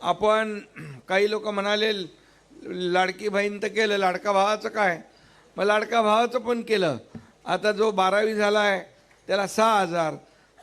आपण काही लोक म्हणाले लाडकी बहीण तर केलं लाडका भावाचं काय? मग लाडका भावाचं पण केलं. आता जो बारावी झाला आहे त्याला सहा हजार.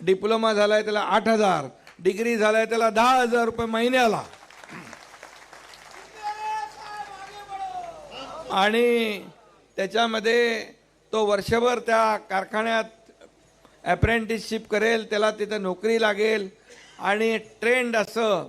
डिप्लोमा झाला आहे त्याला आठ हजार. डिग्री झाला आहे त्याला दहा हजार रुपये महिन्याला आणि त्याच्यामध्ये तो वर्षभर त्या कारखान्यात ॲप्रेंटिसशिप करेल त्याला तिथं नोकरी लागेल. आणि ट्रेंड असं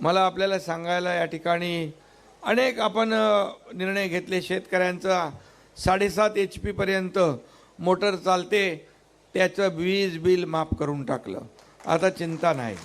मला आपल्याला सांगायला या ठिकाणी अनेक आपण निर्णय घेतले. शेतकऱ्यांचा साडेसात एच पीपर्यंत मोटर चालते त्याचं वीज बिल माफ करून टाकलं. आता चिंता नाही.